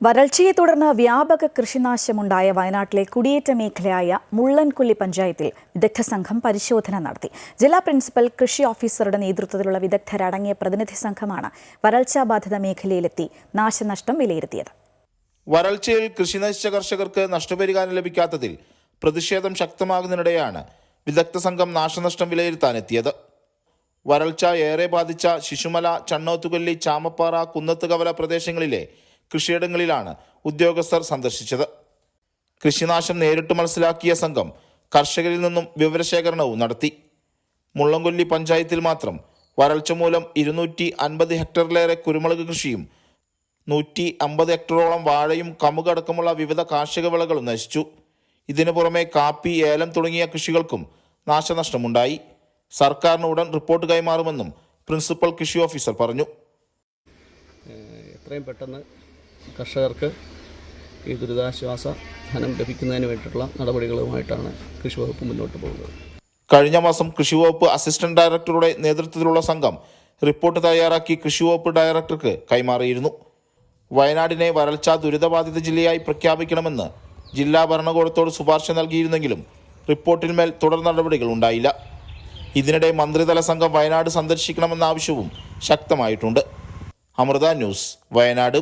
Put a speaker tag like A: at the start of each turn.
A: വരൾച്ചയെ തുടർന്ന് വ്യാപക കൃഷിനാശമുണ്ടായ വയനാട്ടിലെ കുടിയേറ്റ മേഖലയായ മുള്ളൻകൊല്ലി പഞ്ചായത്തിൽ വിദഗ്ധ സംഘം പരിശോധന നടത്തി. ജില്ലാ പ്രിൻസിപ്പൽ കൃഷി ഓഫീസറുടെ നേതൃത്വത്തിലുള്ള വിദഗ്ധരടങ്ങിയ പ്രതിനിധി സംഘമാണ് വരൾച്ചാ ബാധിത മേഖലയിലെത്തി നാശനഷ്ടം വിലയിരുത്തിയത്.
B: വരൾച്ചയിൽ കൃഷി നശിച്ച കർഷകർക്ക് നഷ്ടപരിഹാരം ലഭിക്കാത്തതിൽ പ്രതിഷേധം ശക്തമാകുന്നതിനിടെയാണ് വിദഗ്ധ സംഘം നാശനഷ്ടം വിലയിരുത്താനെത്തിയത്. വരൾച്ച ഏറെ ബാധിച്ച ശിശുമല ചണ്ണോത്തുകൊല്ലി ചാമപ്പാറ കുന്നത്തുകവല പ്രദേശങ്ങളിലെ കൃഷിയിടങ്ങളിലാണ് ഉദ്യോഗസ്ഥർ സന്ദർശിച്ചത്. കൃഷിനാശം നേരിട്ട് മനസ്സിലാക്കിയ സംഘം കർഷകരിൽ നിന്നും വിവരശേഖരണവും നടത്തി. മുള്ളംകൊല്ലി പഞ്ചായത്തിൽ മാത്രം വരൾച്ച മൂലം ഇരുന്നൂറ്റി അൻപത് ഹെക്ടറിലേറെ കുരുമുളക് കൃഷിയും നൂറ്റി അമ്പത് ഹെക്ടറോളം വാഴയും കമുകടക്കമുള്ള വിവിധ കാർഷിക വിളകളും നശിച്ചു. ഇതിനു പുറമെ കാപ്പി ഏലം തുടങ്ങിയ കൃഷികൾക്കും നാശനഷ്ടമുണ്ടായി. സർക്കാരിന് ഉടൻ റിപ്പോർട്ട് കൈമാറുമെന്നും പ്രിൻസിപ്പൽ കൃഷി ഓഫീസർ പറഞ്ഞു.
C: എത്രയും പെട്ടെന്ന് കർഷകർക്ക് ഈ ദുരിതാശ്വാസ ധനം ലഭിക്കുന്നതിന് വേണ്ടിയിട്ടുള്ള നടപടികളുമായിട്ടാണ് കൃഷി വകുപ്പ് മുന്നോട്ട് പോകുന്നത്.
B: കഴിഞ്ഞ മാസം കൃഷിവകുപ്പ് അസിസ്റ്റന്റ് ഡയറക്ടറുടെ നേതൃത്വത്തിലുള്ള സംഘം റിപ്പോർട്ട് തയ്യാറാക്കി കൃഷിവകുപ്പ് ഡയറക്ടർക്ക് കൈമാറിയിരുന്നു. വയനാടിനെ വരൾച്ച ദുരിതബാധിത ജില്ലയായി പ്രഖ്യാപിക്കണമെന്ന് ജില്ലാ ഭരണകൂടത്തോട് ശുപാർശ നൽകിയിരുന്നെങ്കിലും റിപ്പോർട്ടിന്മേൽ തുടർ നടപടികൾ ഉണ്ടായില്ല. ഇതിനിടെ മന്ത്രിതല സംഘം വയനാട് സന്ദർശിക്കണമെന്ന ആവശ്യവും ശക്തമായിട്ടുണ്ട്. അമൃത ന്യൂസ് വയനാട്.